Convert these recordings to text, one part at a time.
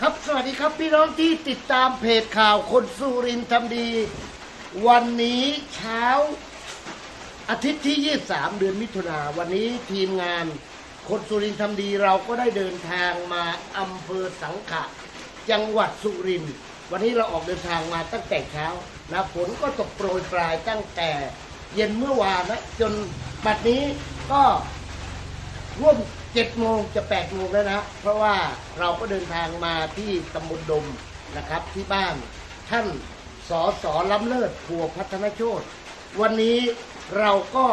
ครับสวัสดีครับพี่น้องที่ติดตามเพจข่าวคนสุรินทร์ทำดี วันนี้เช้าอาทิตย์ที่ 23 เดือนมิถุนาวันนี้ทีมงานคนสุรินทร์ทำดีเราก็ได้เดินทางมาอำเภอสังขะ จังหวัดสุรินทร์วันนี้เราออกเดินทางมาตั้งแต่เช้านะฝนก็ตกโปรยปลายตั้งแต่เย็นเมื่อวานนะจนบัดนี้ก็ร่วม เจ็ดโมงจะแปดโมงแล้วนะ เพราะว่าเราก็เดินทางมาที่ตำบลดมนะครับ ที่บ้านท่านสอสอล้ำเลิศพัวพัฒนโชตวันนี้เราก็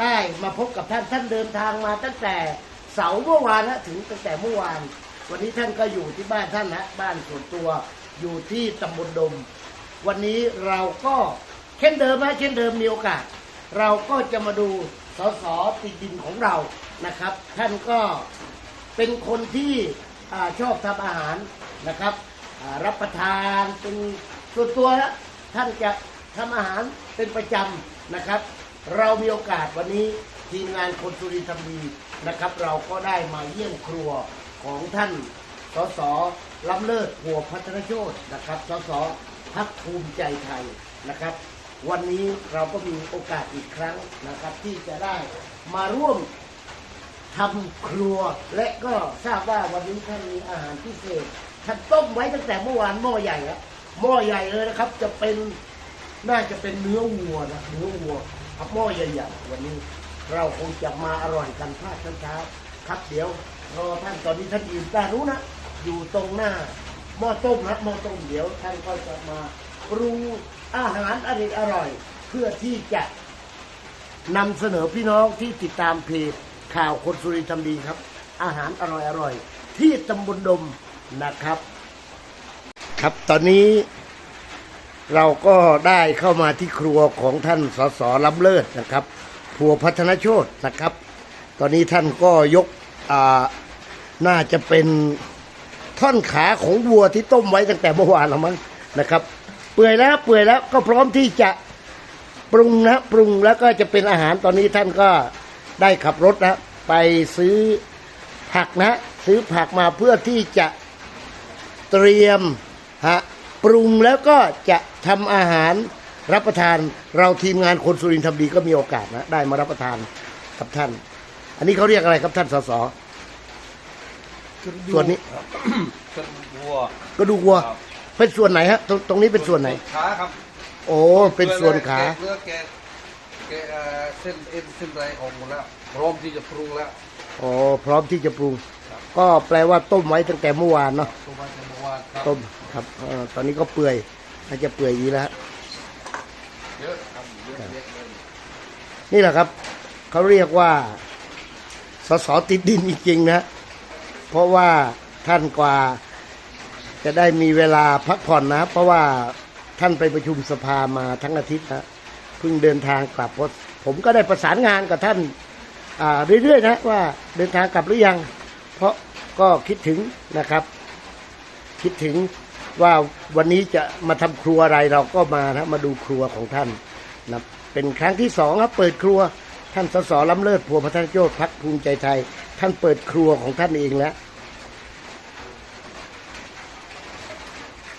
ได้มาพบกับท่านท่านเดินทางมาตั้งแต่เสาร์เมื่อวานนะถึงตั้งแต่เมื่อวาน วันนี้ท่านก็อยู่ที่บ้านท่านนะบ้านส่วนตัวอยู่ที่ตำบลดม วันนี้เราก็เช่นเดิมนะเช่นเดิมมีโอกาส เราก็จะมาดู สสติดดินของเรานะครับ ท่านก็เป็นคนที่อชอบทำอาหารนะครับรับประทานเป็นส่วนตัวแล้วท่านจะทำอาหารเป็นประจำนะครับ เรามีโอกาสวันนี้ทีมงานคนสุรินทร์ดีนะครับ เราก็ได้มาเยี่ยมครัวของท่านสสล้ำเลิศหัวพัฒนโชตนะครับสสพักภูมิใจไทยนะครับ วันนี้เราก็มีโอกาสอีกครั้งนะครับ ที่จะได้มาร่วมทำครัว และก็ทราบว่าวันนี้ท่านมีอาหารพิเศษท่านต้มไว้ตั้งแต่เมื่อวานหม้อใหญ่แล้วหม้อใหญ่เลยนะครับ จะเป็นน่าจะเป็นเนื้อวัวนะเนื้อวัวครับหม้อใหญ่ๆวันนี้เราคงจะมาอร่อยกันภาคเช้าครับเดี๋ยวรอท่านตอนนี้ท่านยืนต่รู้นะอยู่ตรงหน้าหม้อต้มนะหม้อต้มเดี๋ยวท่านก็จะมา ปรุงอาหารอร่อยอร่อย เพื่อที่จะนำเสนอพี่น้องที่ติดตามเพจข่าวคนสุรินทร์ทำดีครับ อาหารอร่อยอร่อย ที่ตำบลดมนะครับ ครับตอนนี้เราก็ได้เข้ามาที่ครัวของท่านสสล้ำเลิศนะครับผัวพัฒนโชตนะครับ ตอนนี้ท่านก็ยกอ่าน่าจะเป็นท่อนขาของวัวที่ต้มไว้ตั้งแต่เมื่อวานแล้วมั้งนะครับ เปื่อยแล้วเปื่อยแล้วก็พร้อมที่จะปรุงนะปรุงแล้วก็จะเป็นอาหารตอนนี้ท่านก็ได้ขับรถนะไปซื้อผักนะซื้อผักมาเพื่อที่จะเตรียมฮะปรุงแล้วก็จะทำอาหารรับประทานเราทีมงานคนสุรินทร์ทำดีก็มีโอกาสนะได้มารับประทานกับท่าน อันนี้เขาเรียกอะไรครับท่านสสส่วนนี้กระดูกวัวก็ดูวัวครับ เป็นส่วนไหนฮะตรงตรงนี้เป็นส่วนไหน ขาครับโอ้เป็นส่วนขาเลือแกะแกะเอ่อเส้นเอ็นเส้นไรออกหมดแล้วพร้อมที่จะปรุงแล้วอ๋อพร้อมที่จะปรุง ก็แปลว่าต้มไว้ตั้งแต่เมื่อวานเนาะตัวมาจากเมื่อวานครับต้มครับเอ่อตอนนี้ก็เปื่อยน่าจะเปื่อยอีกแล้วฮะเยอะครับเยอะแยะเลยนี่แหละครับเขาเรียกว่าสสติดดินจริงๆนะเพราะว่าท่านกว่า จะได้มีเวลาพักผ่อนนะ เพราะว่าท่านไปประชุมสภามาทั้งอาทิตย์นะเพิ่งเดินทางกลับผมก็ได้ประสานงานกับท่านเรื่อยๆนะว่าเดินทางกลับหรือยัง เพราะก็คิดถึงนะครับ คิดถึงว่าวันนี้จะมาทำครัวอะไรเราก็มานะมาดูครัวของท่านนะเป็นครั้งที่สองครับเปิดครัวท่านสสล้ำเลิศพัวพัฒนโยธพักภูมิใจไทย ท่านเปิดครัวของท่านเองแล้ว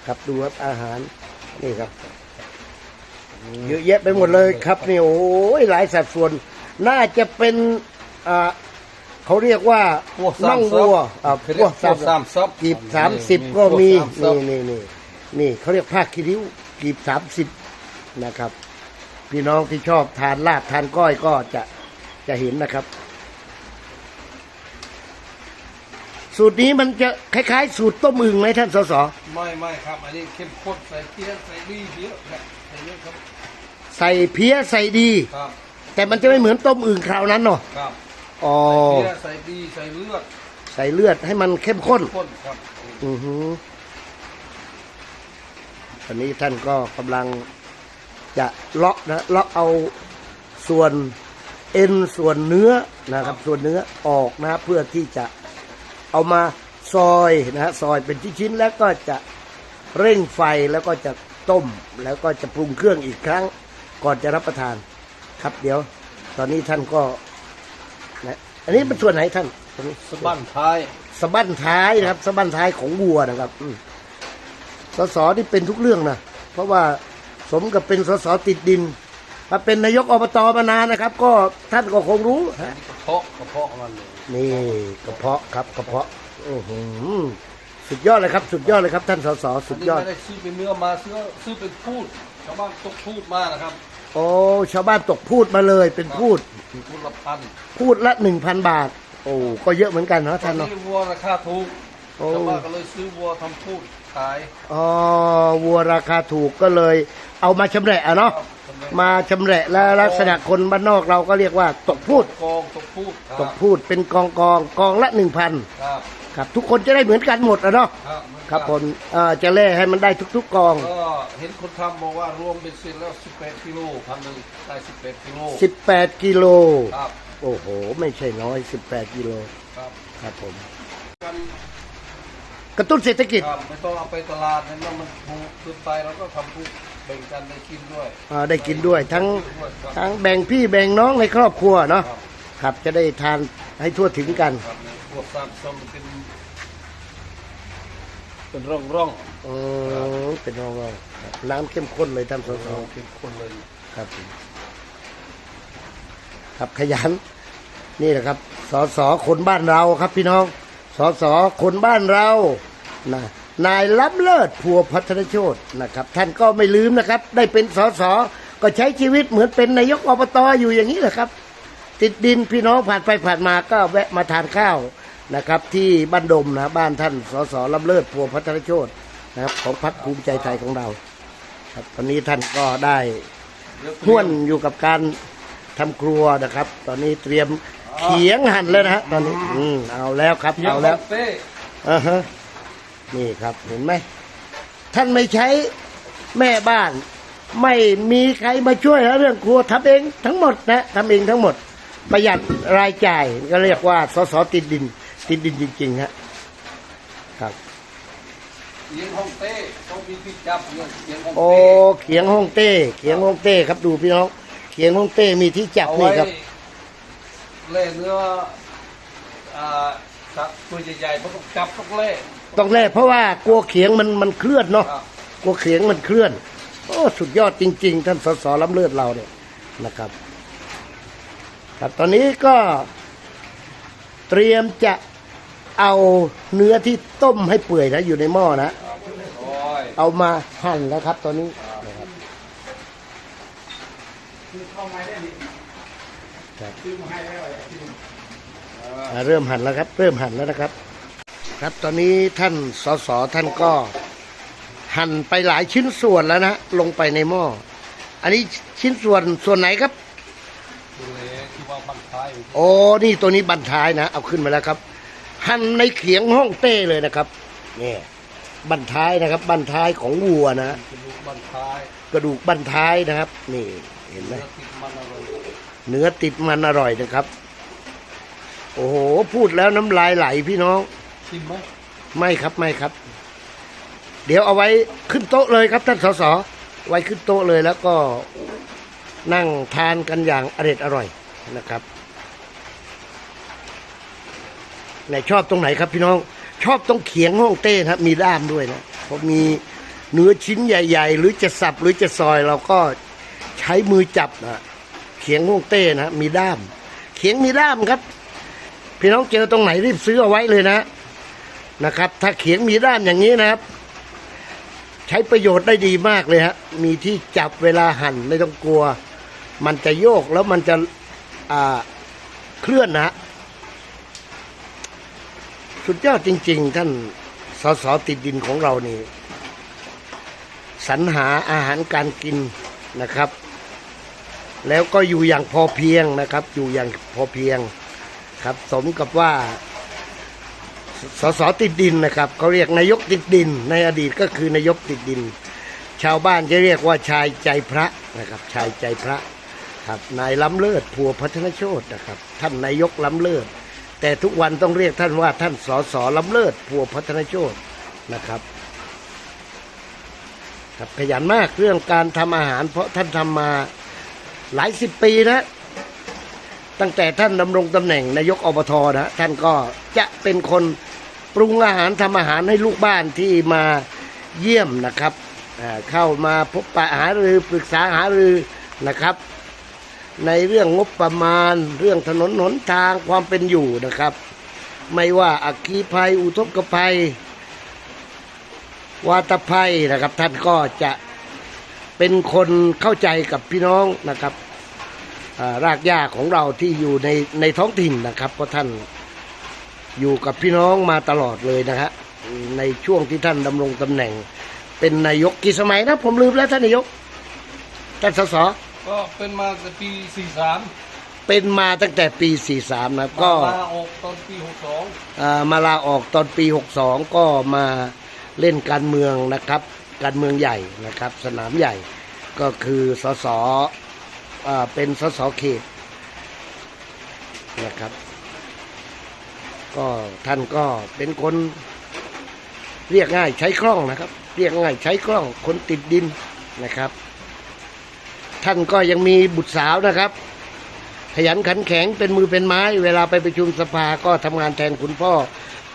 ครับดูครับอาหารนี่ครับ เยอะแยะไปหมดเลยครับนี่โอ้ยหลายสัดส่วน น่าจะเป็นอ่าเขาเรียกว่าพวกสาน่อมงซับวัวอ่าเขาพเรีวยกกสามสามซับกีบสามสิบก็มีพวกสามซันี่บนี่นี่นี่เขาเรียกผ้าคีริ้วกีบสามสิบนะครับ พี่น้องที่ชอบทานลาบทานก้อยก็จะจะเห็นนะครับ สูตรนี้มันจะคล้ายๆ สูตรต้มอึ่งไหมท่านสส ไม่ไม่ครับอันนี้เข้มข้นใส่เกี๊ยวใส่ดีเยอะนะใส่เยอะครับใส่เพี้ยใส่ดี ครับแต่มันจะไม่เหมือนต้มอึ่งคราวนั้นเนาะครับอ๋อเกี๊ยวใส่ดีใส่เลือดใส่เลือดให้มันเข้มข้น ข้นครับอือหือตอนนี้ท่านก็กำลังจะเลาะนะเลาะเอาส่วนเอ็นส่วนเนื้อนะครับ ส่วนเนื้อออกนะเพื่อที่จะ เอามาซอยนะฮะซอยเป็นชิ้นๆแล้วก็จะเร่งไฟแล้วก็จะต้มแล้วก็จะปรุงเครื่องอีกครั้ง ก่อนจะรับประทานครับเดี๋ยว ตอนนี้ท่านก็นะอันนี้เป็นส่วนไหนท่านตรงนี้สะบั้นท้ายสะบั้นท้ายนะครับสะบั้นท้ายของวัวนะครับอืมสสที่เป็นทุกเรื่องนะเพราะว่าสมกับเป็นสสติดดิน ถ้าเป็นนายกอบตมานานนะครับ ก็ท่านก็คงรู้ฮะนี่กระเพาะกระเพาะมันเลยนี่กระเพาะครับกระเพาะโอ้โหสุดยอดเลยครับ สุดยอดเลยครับ ท่านสสสุอันดนี้ยอดไม่ได้ซื้อเป็นเนื้อมาซื้อซื้อเป็นพูดชาวบ้านตกพูดมานะครับโอ้ชาวบ้านตกพูดมาเลยเป็นพูด พูดละพันพูดละหนึ่งพันบาท โอ้ก็เยอะเหมือนกันเนาะตอท่านนเนาะ นี้วัวราคาถูกโอ้ ชาวบ้านก็เลยซื้อวัวทำพูดขายอ๋อวัวราคาถูกก็เลย เอามาชำแหละอะเนาะ มาชำแหละแล้วลักษณะคนบ้านนอกเราก็เรียกว่าตกพูด กองตกพูดครับตกพูดเป็นกองกองกองละหนึ่งพันครับครับทุกคนจะได้เหมือนกันหมดอะเนาะครับครับผมเอ่อจะแล่ให้มันได้ทุกๆกอง ก็เห็นคนทำบอกว่ารวมเป็นสินแล้ว 18กิโลพันหนึ่งได้ 18กิโล18 กิโล ครับโอ้โห ไม่ใช่น้อย 18 กิโลครับครับผม กันกระตุ้นเศรษฐกิจ ครับไม่ต้องเอาไปตลาดเห็นว่ามันถูกเกินไปแล้วก็ทำพูด แบ่งกันได้กินด้วยอ่าได้กินด้วยทั้งด้วยครับทั้งแบ่งพี่แบ่งน้องในครอบครัวเนาะครับครับจะได้ทานให้ทั่วถึงกันครับพวกสามส้มเป็นเป็นร่องร่องอืมเป็นรองรองครับน้ำเข้มข้นเลยท่านสๆสเราเป็นคนเลยครับผมครับขยัน นี่แหละครับสสคนบ้านเราครับพี่น้องสสคนบ้านเรานะ นายล้ำเลิศพัวพัฒนโชตนะครับ ท่านก็ไม่ลืมนะครับ ได้เป็นสสก็ใช้ชีวิตเหมือนเป็นนายกอบตอยู่อย่างนี้แหละครับ ติดดินพี่น้องผ่านไปผ่านมาก็แวะมาทานข้าวนะครับ ที่บ้านดมนะบ้านท่านสสล้ำเลิศพัวพัฒนโชตนะครับ ของพรรคภูมิใจไทยของเรา ครับตอนนี้ท่านก็ได้ห้วนอยู่กับการทำครัวนะครับ ตอนนี้เตรียมเขียงหั่นแล้วนะฮะตอนนี้ อืมเอาแล้วครับเดี๋ยวเอาแล้วเต้อ่าฮะ นี่ครับเห็นไหมท่านไม่ใช้แม่บ้าน ไม่มีใครมาช่วยนะเรื่องครัวทำเองทั้งหมดนะทำเองทั้งหมด ประหยัดรายจ่ายก็เรียกว่าสสติดดิน ติดดินจริงๆฮะครับเลี้ยงห้องเต้ต้องมีที่จับเนี่ยเลี้ยงห้องโอ้เต้เขียงฮ่องเต้เขียงฮ่องเต้ครับดูพี่น้องเขียงฮ่องเต้มีที่จับเอานี่ไว้ครับเล่เนื้ออ่าสัตว์ตัวใหญ่ๆเขาต้องจับต้องเล่ ต้องแรกเพราะว่ากลัวเขียงมันมันเคลื่อนเนาะกลัวเขียงมันเคลื่อน โอ้สุดยอดจริง ๆ ท่านสสล้ำเลือดเราเนี่ยนะครับ ครับตอนนี้ก็เตรียมจะเอาเนื้อที่ต้มให้เปื่อยนะอยู่ในหม้อนะ เอามาหั่นแล้วครับ ตอนนี้นะครับเริ่มหั่นแล้วครับ เริ่มหั่นแล้วนะครับ ครับตอนนี้ท่านสสท่านก็หั่นไปหลายชิ้นส่วนแล้วนะลงไปในหม้ออันนี้ชิ้นส่วนส่วนไหนครับดูเลยที่ว่าบันท้ายโอ้นี่ตัวนี้บันท้ายนะ เอาขึ้นมาแล้วครับ หั่นในเขียงห้องเต้เลยนะครับเนี่ยบันท้ายนะครับ บันท้ายของวัวนะเป็นลูกบันท้ายกระดูกบันท้ายนะครับ นี่เห็นไหมเนื้อติดมันอร่อยเนื้อติดมันอร่อยนะครับ โอ้โห พูดแล้วน้ำลายไหลพี่น้อง ชิมไหมไม่ครับไม่ครับ เดี๋ยวเอาไว้ขึ้นโต๊ะเลยครับท่านสสไว้ขึ้นโต๊ะเลยแล้วก็นั่งทานกันอย่างอร็ดอร่อยนะครับไหนชอบตรงไหนครับพี่น้อง ชอบตรงเขียงห้องเต้ครับ มีด้ามด้วยนะเพราะมีเนื้อชิ้นใหญ่ ๆ หรือจะสับหรือจะซอยเราก็ใช้มือจับนะเขียงห้องเต้นะมีด้าม เขียงมีด้ามครับ พี่น้องเจอตรงไหนรีบซื้อเอาไว้เลยนะ นะครับ ถ้าเขียงมีด้ามอย่างนี้นะครับ ใช้ประโยชน์ได้ดีมากเลยฮะมีที่จับเวลาหั่นไม่ต้องกลัว มันจะโยกแล้วมันจะเคลื่อนนะฮะสุดยอดจริง ๆ ท่านสสติดดินของเรานี่สรรหาอาหารการกินนะครับ แล้วก็อยู่อย่างพอเพียงนะครับ อยู่อย่างพอเพียงครับ สมกับว่า สสติดดินนะครับเขาเรียกนายกติดดิน ในอดีตก็คือนายกติดดิน ชาวบ้านจะเรียกว่าชายใจพระนะครับ ชายใจพระครับนายล้ำเลิศผัวพัฒนโชตนะครับ ท่านนายกล้ำเลิศ แต่ทุกวันต้องเรียกท่านว่าท่านสสล้ำเลิศผัวพัฒนโชตนะครับครับขยันมากเรื่องการทำอาหาร เพราะท่านทำมาหลายสิบปีนะตั้งแต่ท่านดำรงตำแหน่งนายกอบทนะท่านก็จะเป็นคน ปรุงอาหารทำอาหารให้ลูกบ้านที่มาเยี่ยมนะครับเข้ามาพบปะหารือปรึกษาหารือนะครับ ในเรื่องงบประมาณ เรื่องถนนหนทางความเป็นอยู่นะครับ ไม่ว่าอัคคีภัย อุทกภัย วาตภัยนะครับ ท่านก็จะเป็นคนเข้าใจกับพี่น้องนะครับรากหญ้าของเราที่อยู่ในในท้องถิ่นนะครับเพราะท่าน อยู่กับพี่น้องมาตลอดเลยนะฮะในช่วงที่ท่านดำรงตำแหน่ง เป็นนายกกี่สมัยนะ ผมลืมแล้วท่านนายกท่านสสก็เป็นมาตั้งแต่ปี 43 เป็นมาตั้งแต่ปี 43 นะก็มาออกตอนปี 62อ่ามาลาออกตอนปี 62 ก็มาเล่นการเมืองนะครับ การเมืองใหญ่นะครับ สนามใหญ่ก็คือสสอ่าเป็นสสเขตนะครับ ก็ท่านก็เป็นคนเรียกง่ายใช้คล่องนะครับ เรียกง่ายใช้คล่องคนติดดินนะครับ ท่านก็ยังมีบุตรสาวนะครับ ขยันขันแข็งเป็นมือเป็นไม้ เวลาไปประชุมสภาก็ทำงานแทนคุณพ่อ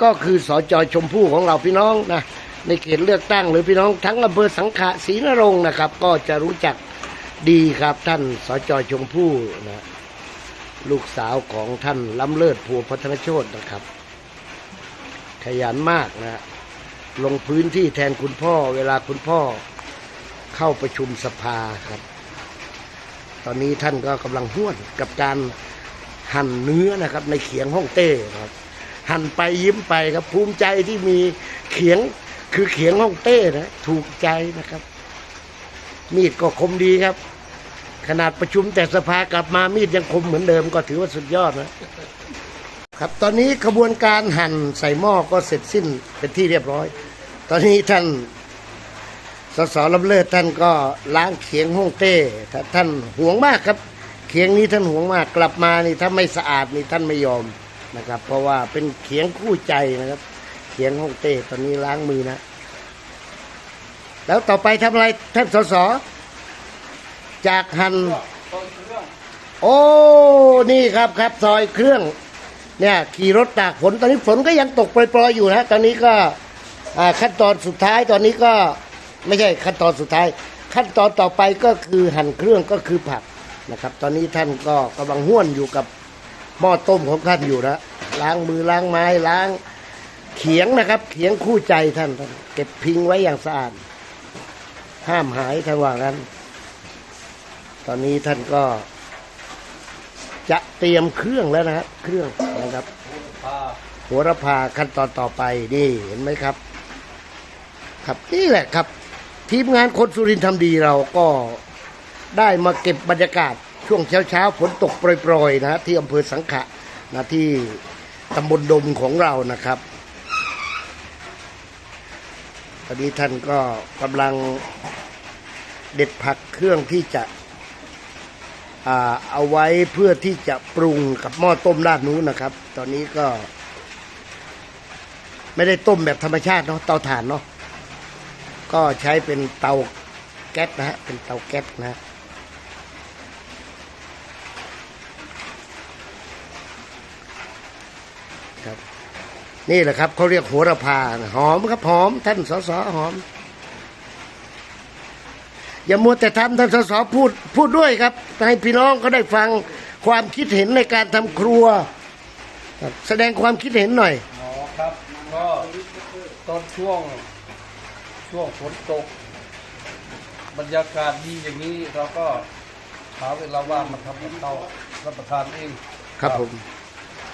ก็คือสอจอชมพู่ของเราพี่น้องนะในเขตเลือกตั้งหรือพี่น้องทั้งอำเภอสังขะศรีนรงค์นะครับ ก็จะรู้จักดีครับท่านสอจอชมพู่นะ ลูกสาวของท่านล้ำเลิศภูพัฒนโชตนะครับ ขยันมากนะลงพื้นที่แทนคุณพ่อเวลาคุณพ่อเข้าประชุมสภาครับ ตอนนี้ท่านก็กำลังห้วนกับการหั่นเนื้อนะครับ ในเขียงห้องเต้ครับ หั่นไปยิ้มไปครับภูมิใจที่มีเขียงคือเขียงห้องเต้นะถูกใจนะครับ มีดก็คมดีครับ ขนาดประชุมแต่สภากลับมามีดยังคมเหมือนเดิมก็ถือว่าสุดยอดนะครับตอนนี้ขบวนการหั่นใส่หม้อก็เสร็จสิ้นเป็นที่เรียบร้อย ตอนนี้ท่านสสลำเลิศท่านก็ล้างเขียงห้องเต้ท่านห่วงมากครับ เขียงนี้ท่านห่วงมากกลับมานี่ถ้าไม่สะอาดนี่ท่านไม่ยอมนะครับ เพราะว่าเป็นเขียงคู่ใจนะครับ เขียงห้องเต้ตอนนี้ล้างมือนะ แล้วต่อไปทำอะไรท่านสส จากหันตอนโอ้ นี่ครับครับซอยเครื่อง เนี่ย ขี่รถตากฝนตอนนี้ฝนก็ยังตกปล่อยๆอยู่นะตอนนี้ก็ขั้นตอนสุดท้ายตอนนี้ก็ไม่ใช่ขั้นตอนสุดท้าย ขั้นตอนต่อไปก็คือหั่นเครื่องก็คือผักนะครับ ตอนนี้ท่านก็กำลังห้วนอยู่กับหม้อต้มของท่านอยู่นะล้างมือล้างไม้ล้างเขียงนะครับ เขียงคู่ใจท่านท่านเก็บพิงไว้อย่างสะอาดห้ามหายท่านว่างั้น ตอนนี้ท่านก็จะเตรียมเครื่องแล้วนะครับเครื่องนะครับพาโหระพาขั้นตอนต่อไปนี่เห็นไหมครับ ครับนี่แหละครับ ทีมงานคนสุรินทร์ทำดีเราก็ได้มาเก็บบรรยากาศช่วงเช้าๆฝนตกโปรยๆนะฮะที่อำเภอสังขะนะที่ตำบลดมของเรานะครับตอนนี้ท่านก็กำลังเด็ดผักเครื่องที่จะ เอาไว้เพื่อที่จะปรุงกับหม้อต้มด้านนู้นนะครับ ตอนนี้ก็ ไม่ได้ต้มแบบธรรมชาติเนาะเตาถ่านเนาะก็ใช้เป็นเตาแก๊สนะฮะเป็นเตาแก๊สนะครับนี่แหละครับเขาเรียกโหระพาหอมครับหอมท่านสสหอม อย่ามัวแต่ทำท่านสสพูดพูดด้วยครับให้พี่น้องเขาได้ฟังความคิดเห็นในการทำครัวครับแสดงความคิดเห็นหน่อยหมอครับก็ตอนช่วงช่วงฝนตก บรรยากาศดีอย่างนี้เราก็หาเวลาว่างมาทำกับข้าวรับประทานเองครับผม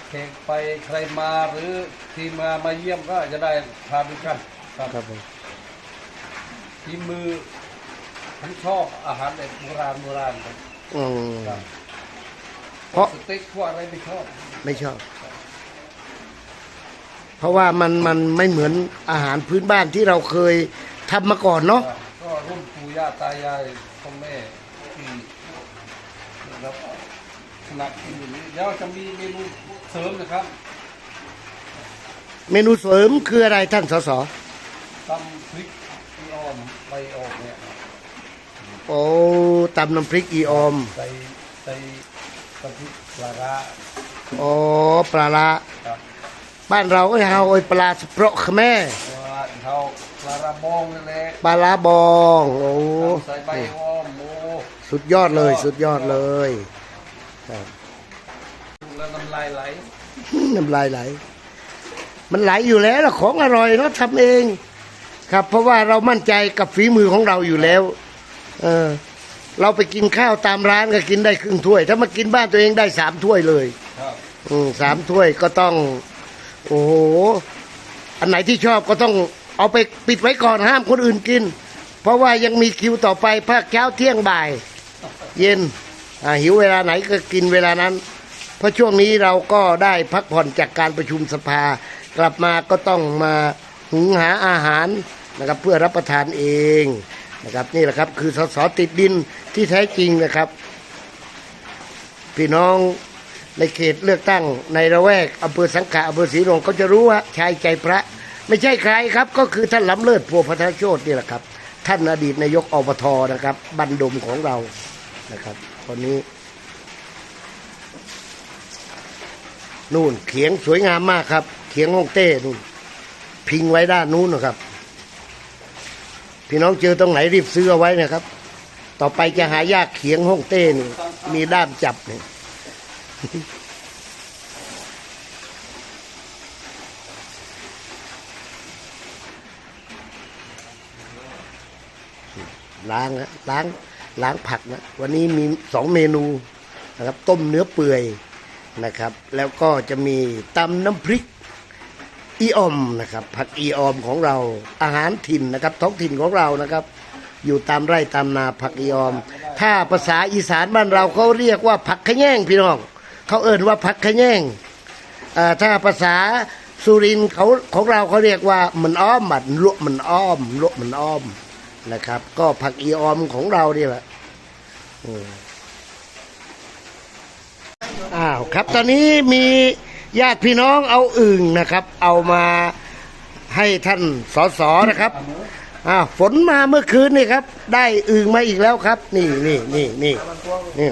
เทกไปใครมาหรือทีมมามาเยี่ยมก็จะได้ทานด้วยกันครับครับผมทีมมือ ผมชอบอาหารแบบโบราณโบราณครับอืมครับเพราะสเต็กพวกอะไรไม่ชอบ ไม่ชอบ เพราะว่ามันมันไม่เหมือนอาหารพื้นบ้านที่เราเคยทำมาก่อนเนาะก็รุ่นปู่ย่าตายายพ่อแม่ที่นะครับถนัดกินอย่างนี้แล้วจะมีเมนูเสริมนะครับ เมนูเสริมคืออะไรท่านสสตำพริกอีออมใบออกเนี่ย โอ้ตำน้ำพริกอีออมใส่ใส่กะทิปลาร้าอ๋อปลาละครับบ้านเราก็เฮาโอ้ยปลาสเปราะขะแม่ว่าเขาปลาระบองนั่นแหละปลาลาบองโอ้ใส่ใบวอมโอ้สุดยอดเลย สุดยอดเลยครับแล้วน้ำลายไหลน้ำลายไหล มันไหลอยู่แล้วล่ะของอร่อยเนาะทำเอง ครับ เพราะว่าเรามั่นใจกับฝีมือของเราอยู่แล้ว เออ เราไปกินข้าวตามร้านก็กินได้ครึ่งถ้วย ถ้ามากินบ้านตัวเองได้สามถ้วยเลยครับอืมสามถ้วยก็ต้อง โอ้โหอันไหนที่ชอบก็ต้องเอาไปปิดไว้ก่อนห้ามคนอื่นกิน เพราะว่ายังมีคิวต่อไปภาคเช้าเที่ยงบ่าย เย็นอ่าหิวเวลาไหนก็กินเวลานั้น เพราะช่วงนี้เราก็ได้พักผ่อนจากการประชุมสภา กลับมาก็ต้องมาหุงหาอาหารนะครับเพื่อรับประทานเอง นะครับ นี่แหละครับ คือสสติดดินที่แท้จริงนะครับ พี่น้องในเขตเลือกตั้งในระแวกอำเภอสังขะอำเภอศรีลงเขาจะรู้ว่าชายใจพระ ไม่ใช่ใครครับ ก็คือท่านล้ำเลิศพัวพัทรโชตนี่แหละครับ ท่านอดีตนายกอบทนะครับ บันดมของเรานะครับคนนี้ นู่นเขียงสวยงามมากครับ เขียงฮ่องเต้นู่น พิงไว้ด้านนู้นนะครับ พี่น้องเจอตรงไหนรีบซื้อเอาไว้นะครับ ต่อไปจะหายากเขียงฮ่องเต้นี่มีด้ามจับเนี่ยล้างนะล้างล้างผักนะวันนี้มีสองเมนูนะครับ ต้มเนื้อเปื่อยนะครับ แล้วก็จะมีตำน้ำพริก อีออมนะครับ ผักอีออมของเราอาหารถิ่นนะครับ ท้องถิ่นของเรานะครับ อยู่ตามไร่ตามนาผักอีออม ถ้าภาษาอีสานบ้านเราเขาเรียกว่าผักขะแยงพี่น้อง เขาเอ่นว่าผักขะแยงอ่าถ้าภาษาสุรินเขาของเราเขาเรียกว่ามันอ้อมมันลวกมันอ้อมลวกมันอ้อมนะครับ ก็ผักอีออมของเรานี่แหละอ้าวครับ ตอนนี้มี ญาติพี่น้องเอาอึ่งนะครับ เอามาให้ท่านสสนะครับอ่าฝนมาเมื่อคืนนี่ครับ ได้อึ่งมาอีกแล้วครับ นี่นี่นี่นี่นี่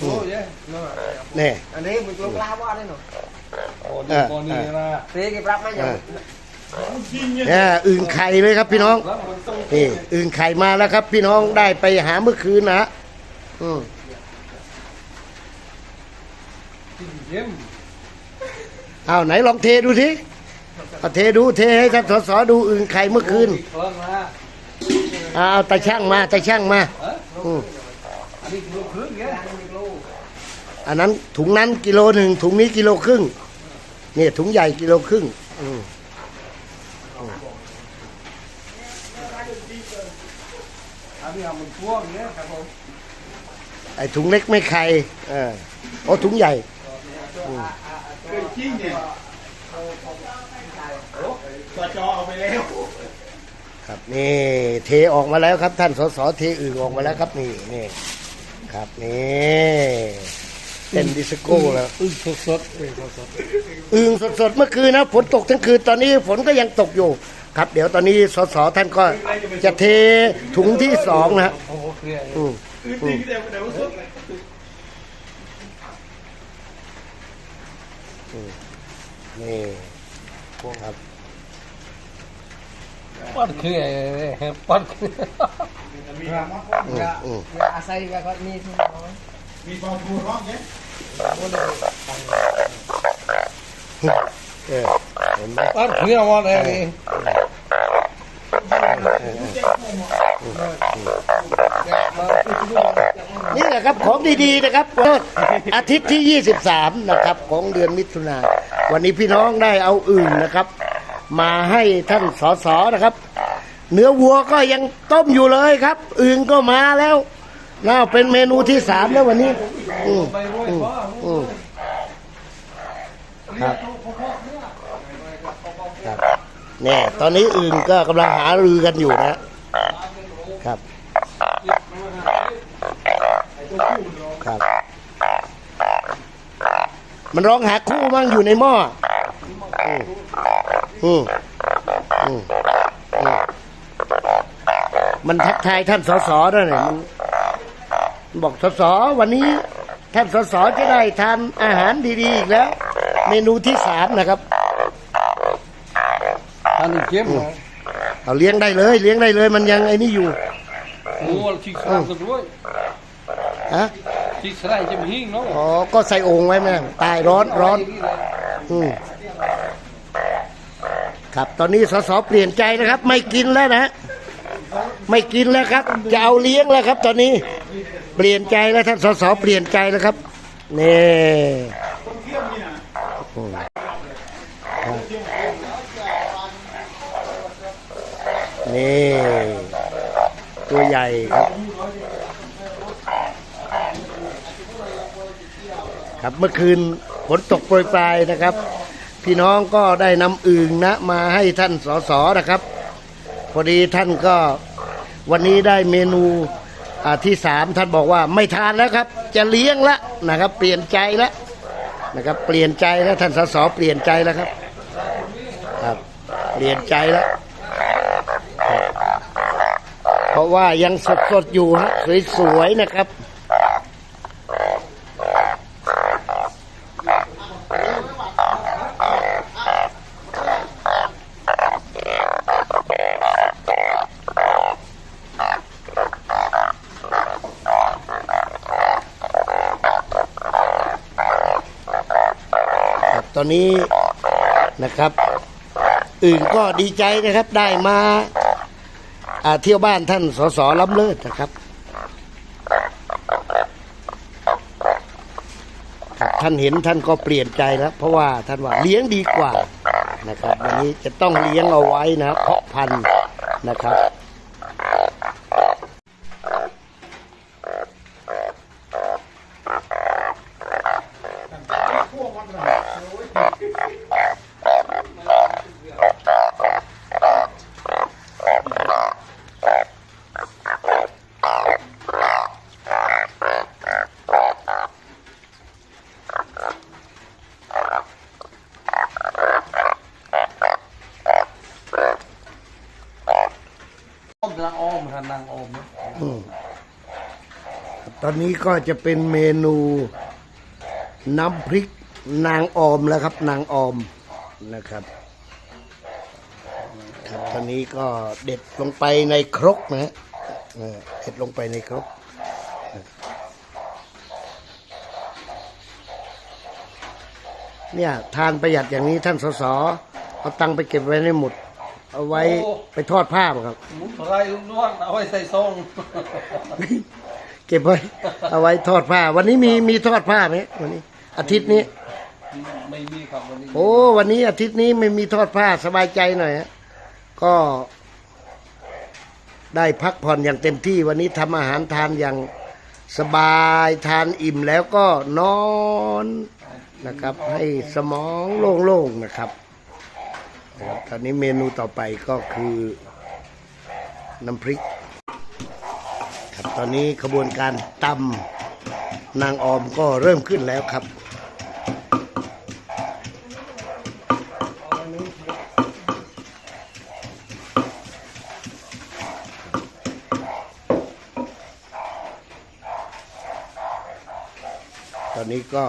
โอ้ยนี่อันนี้มันลูกลาว่าได้หนูโอ้ดีกว่านี้นะเรียกรับมาอย่างเนี่ยอึ่งไข่เลยครับพี่น้องแล้วมันต้องนี่อึ่งไข่มาแล้วครับ พี่น้องได้ไปหาเมื่อคืนนะอืม กินเยี่ยมเอาไหนลองเทดูทีเอาเทดูเทให้ท่านสสดูอึ่งไข่เมื่อคืนอีกแล้วนะเอาเอาตาช่างมาตาช่างมาฮะอืมอันนี้ลูกครึ่งเนี่ยอันนั้นถุงนั้นกิโลหนึ่งถุงนี้กิโลครึ่งเนี่ยถุงใหญ่กิโลครึ่งอืมอันนี้เอามันพ่วงเนี่ยครับผมไอ้ถุงเล็กไม่ไข่เออโอ้ถุงใหญ่ เคยจริงเนี่ยสจเอาไปแล้ว ครับนี่เทออกมาแล้วครับ ท่านสสเทอึ่งออกมาแล้วครับนี่นี่ครับนี่เป็นดิสโก้แล้วอึ้งสดสดอึ้งสดสดอึ่งสดๆเมื่อคืนนะฝนตกทั้งคืนตอนนี้ฝนก็ยังตกอยู่ ครับ เดี๋ยวตอนนี้สสท่านก็จะเทถุงที่สองนะอ้โหเคลียร์อืม นจริงแต่แต่ว่าสุดเลยนี่ครับปัดเคลียร์เลยปัดเคลียร์มีความอืมอืมอาศัยก็ก็มีที่น้อยมีความพูดร้องเนี่ยเออเห็นไหมปัดเคลียร์หมดเลยนี่นี่แหละครับของดีๆนะครับ อาทิตย์ที่ 23 นะครับ ของเดือนมิถุนา วันนี้พี่น้องได้เอาอื่นนะครับ มาให้ท่านสสนะครับ เนื้อวัวก็ยังต้มอยู่เลยครับ อื่นก็มาแล้วน่าเป็นเมนูที่สามแล้ววันนี้อืมอืมอืมครับครับเนี่ยตอนนี้อื่นก็กำลังหารือกันอยู่นะครับ ครับ มันร้องหาคู่มั่งอยู่ในหม้ออืมอืมอืมอืมมันทักทายท่านสสด้วยเนี่ยมันมันบอกสสวันนี้ท่านสสจะได้ทานอาหารดีๆอีกแล้ว เมนูที่สามนะครับอันนี้เข้มนะเอาเลี้ยงได้เลย เลี้ยงได้เลย มันยังไอ้นี่อยู่โอ้ชิคสไลกันด้วยฮะ ชิคสไลจะมีหิ้งเนาะอ๋อ ก็ใส่โองไว้แม่ตายร้อนร้อน อืมครับ ตอนนี้สสเปลี่ยนใจนะครับ ไม่กินแล้วนะ ไม่กินแล้วครับ จะเอาเลี้ยงแล้วครับ ตอนนี้ เปลี่ยนใจแล้วท่านสสเปลี่ยนใจแล้วครับนี่นี่ ตัวใหญ่ครับ ครับเมื่อคืนฝนตกโปรยปลายนะครับ พี่น้องก็ได้นำอึ่งนะมาให้ท่านสสนะครับ พอดีท่านก็วันนี้ได้เมนูที่สามท่านบอกว่าไม่ทานแล้วครับ จะเลี้ยงล้วนะครับ เปลี่ยนใจแล้วนะครับ เปลี่ยนใจแล้วท่านสสเปลี่ยนใจแล้วครับ ครับเปลี่ยนใจแล้วเพราะว่ายังสดๆอยู่ฮะสวยๆนะครับ ตอนนี้นะครับอื่นก็ดีใจนะครับได้มาอาเที่ยวบ้านท่านสสล้ำเลิศนะครับครับท่านเห็นท่านก็เปลี่ยนใจแล้ว เพราะว่าท่านว่าเลี้ยงดีกว่านะครับวันนี้จะต้องเลี้ยงเอาไว้นะเพาะพันธุ์นะครับ นนี้ก็จะเป็นเมนูน้ำพริกนางออมแล้วครับ นางออมนะครับครับตอนนี้ก็เด็ดลงไปในครกนะฮะเด็ดลงไปในครกเนี่ยทานประหยัดอย่างนี้ท่านสสเอาตังไปเก็บไว้ในหมุด เอาไว้ไปทอดผ้าครับหมุนไรล้วนเอาไว้ใส่ซอง เก็บไว้ เอาไว้ทอดผ้า วันนี้มีมีทอดผ้าไหมวันนี้ อาทิตย์นี้ ไม่มีครับวันนี้ โอ้วันนี้อาทิตย์นี้ไม่มีทอดผ้าสบายใจหน่อยฮะก็ ได้พักผ่อนอย่างเต็มที่ วันนี้ทำอาหารทานอย่างสบายทานอิ่มแล้วก็นอนนะครับ ให้สมองโล่งๆนะครับนะครับ ตอนนี้เมนูต่อไปก็คือ น้ำพริกครับ ตอนนี้ขบวนการตำนางออมก็เริ่มขึ้นแล้วครับ ตอนนี้ก็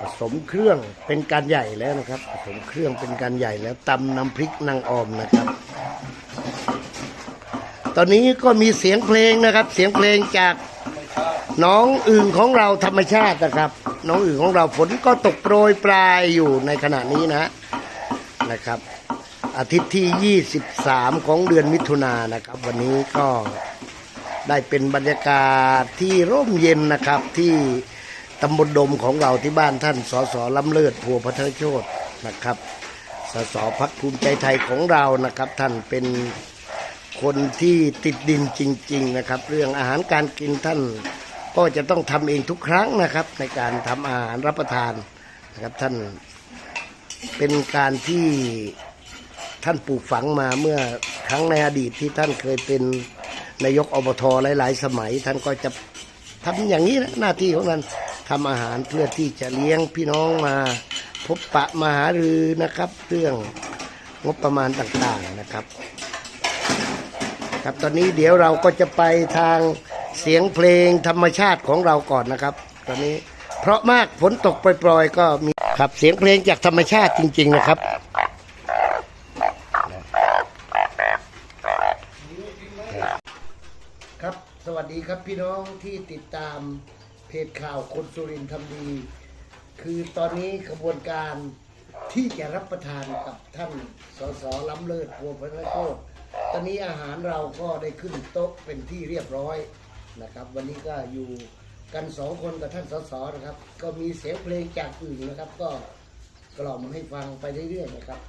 ผสมเครื่องเป็นการใหญ่แล้วนะครับผสมเครื่องเป็นการใหญ่แล้วตำน้ำพริกนางออมนะครับ ตอนนี้ก็มีเสียงเพลงนะครับ เสียงเพลงจากน้องอึ่งของเราธรรมชาตินะครับ น้องอึ่งของเราฝนก็ตกโปรยปลายอยู่ในขณะนี้นะนะครับ อาทิตย์ที่ 23 ของเดือนมิถุนายนนะครับ วันนี้ก็ได้เป็นบรรยากาศที่ร่มเย็นนะครับที่ตำบลดมของเราที่บ้านท่านสสล้ำเลิศพัวพัทรโชตนะครับสสพักภูมิใจไทยของเรานะครับ ท่านเป็น คนที่ติดดินจริง ๆนะครับ เรื่องอาหารการกินท่านก็จะต้องทำเองทุกครั้งนะครับ ในการทำอาหารรับประทานนะครับท่านเป็นการที่ท่านปลูกฝังมาเมื่อครั้งในอดีตที่ท่านเคยเป็นนายกอบทหลาย ๆ สมัย ท่านก็จะทำอย่างนี้นะหน้าที่ของท่านทำอาหารเพื่อที่จะเลี้ยงพี่น้องมาพบปะมาหารือนะครับ เรื่องงบประมาณต่างๆนะครับ ครับตอนนี้เดี๋ยวเราก็จะไปทางเสียงเพลงธรรมชาติของเราก่อนนะครับ ตอนนี้เพราะมากฝนตกปล่อยๆก็มีครับเสียงเพลงจากธรรมชาติจริง ๆ นะครับครับสวัสดีครับพี่น้องที่ติดตามเพจข่าวคนสุรินทร์ทำดี คือตอนนี้กระบวนการที่จะรับประทานกับท่านสสล้ำเลิศพัวพระโคต ตอนนี้อาหารเราก็ได้ขึ้นโต๊ะเป็นที่เรียบร้อยนะครับ วันนี้ก็อยู่กันสองคนกับท่านสสนะครับ ก็มีเสียงเพลงจากอื่นนะครับ ก็กล่อมให้ฟังไปเรื่อยๆนะครับ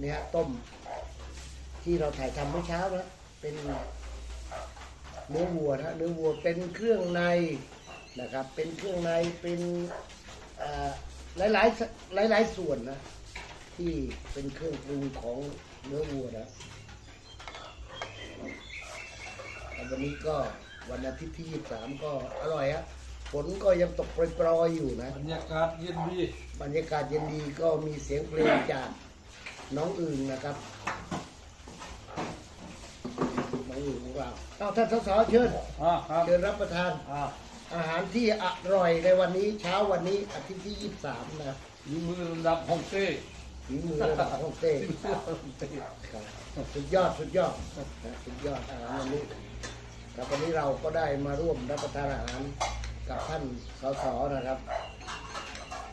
เนี่ยต้มที่เราถ่ายทำเมื่อเช้านะเป็นเนื้อวัวนะเนื้อวัวเป็นเครื่องในนะครับ เป็นเครื่องในเป็น หลายหลายหลายหลายๆส่วนนะ ที่เป็นเครื่องปรุงของเนื้อวัวนะแต่วันนี้ก็วันอาทิตย์ที่ 23 ก็อร่อยฮะฝนก็ยังตกโปรยๆอยู่นะ บรรยากาศเย็นดีบรรยากาศเย็นดีก็มีเสียงเพลงจากน้องอื่นนะครับน้องอื่นของเราเอาท่านสสเชิญอ่าครับเชิญรับประทาน อ่า อาหารที่อร่อยในวันนี้เช้าวันนี้อาทิตย์ที่ 23 นะครับมีมือระดับฮ่องเต้ฝีมือระดับฮ่องเต้ฝีมือระดับฮ่องเต้ครับสุดยอดสุดยอดนะสุดยอดอาหารวันนี้ครับวันนี้เราก็ได้มาร่วมรับประทานอาหารกับท่านสสนะครับ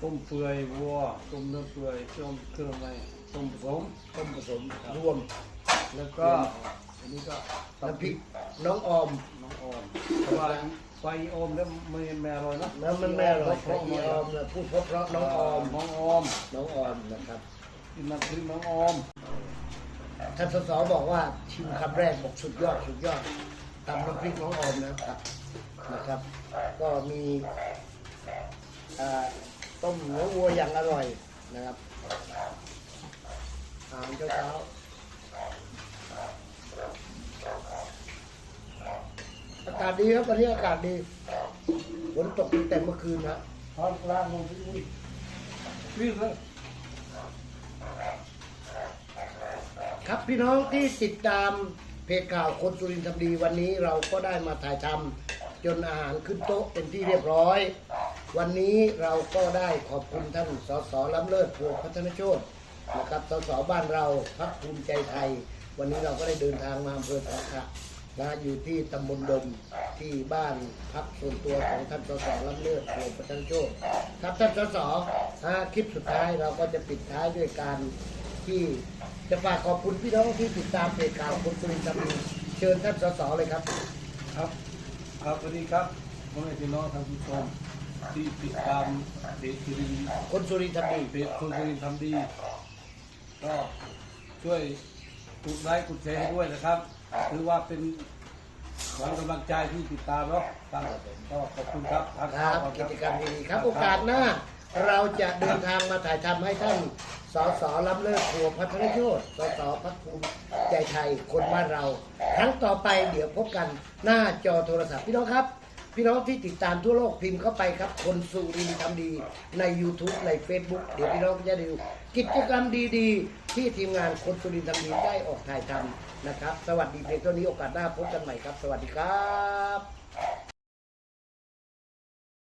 ต้มเปื่อยวัวต้มเนื้อเปื่อยต้มเครื่องในต้มผสมต้มผสมรวม แล้วก็อันนี้ก็น้ำพริกน้องออมน้องออมเพราะว่า ไฟออมแล้วไม่แม่อร่อยเนอะน้ำมันแม่อร่อยเพพระราะอีออมนะพูดเพราะเพราะน้องออมน้องออมน้องออมนะครับกินน้ำพริกน้องออมท่านสสบอกว่าชิมคำแรกบอกสุดยอดสุดยอดตำน้ำพริกน้องออมนะครับนะครับ ก็มีอ่าต้มเนื้อวัวอย่างอร่อยนะครับอาหารเช้าเช้าๆ อากาศดีครับวันนี้อากาศดีฝนตกตั้งแต่เมื่อคืนนะทอดกลางลงที่อุ้ยวิ่งเลยครับพี่น้องที่ติดตามเพจข่าวคนสุรินทร์ทำดีวันนี้เราก็ได้มาถ่ายทำจนอาหารขึ้นโต๊ะเป็นที่เรียบร้อย วันนี้เราก็ได้ขอบคุณท่านสสล้ำเลิศพวงพัฒนโชตนะครับสสบ้านเราพักภูมิใจไทย วันนี้เราก็ได้เดินทางมาอำเภอสังขะ นะอยู่ที่ตำบลดมที่บ้านพักส่วนตัวของท่านสสล้ำเลิศพวงพัฒนโชตครับท่านสสอ่าคลิปสุดท้ายเราก็จะปิดท้ายด้วยการที่จะฝากขอบคุณพี่น้องที่ติดตามเพจข่าวคนสุรินทร์ทำดีเชิญท่านสสเลยครับ ครับครับสวัสดีครับพ่อแม่พี่น้องท่านผู้ชมที่ติดตามเพจสุรินทร์คนสุรินทร์ทำดีเพจคนสุรินทร์ทำดี ก็ช่วยกดไลค์กดแชร์ให้ด้วยนะครับ ถือว่าเป็นขวัญกำลังใจที่ติดตามเนาะครับก็ขอบคุณครับทานคข้ารัวบก่อนกิจกรรมดีๆครับ โอกาสหน้า เราจะเดินทางมาถ่ายทำให้ท่านสสล้ำเลิศครัวพัฒนโชตสสพักภูมิใจไทยคนบ้านเรา ครั้งต่อไปเดี๋ยวพบกันหน้าจอโทรศัพท์พี่น้องครับ พี่น้องที่ติดตามทั่วโลกพิมพ์เข้าไปครับ คนสุรินทร์ทำดีใน YouTube ใน Facebook เดี๋ยวพี่น้องจะได้ดูกิจกรรมดีๆ ที่ทีมงานคนสุรินทร์ทำดีได้ออกถ่ายทำ นะครับ สวัสดีเพลงตัวนี้โอกาสหน้าพบกันใหม่ครับ สวัสดีครับ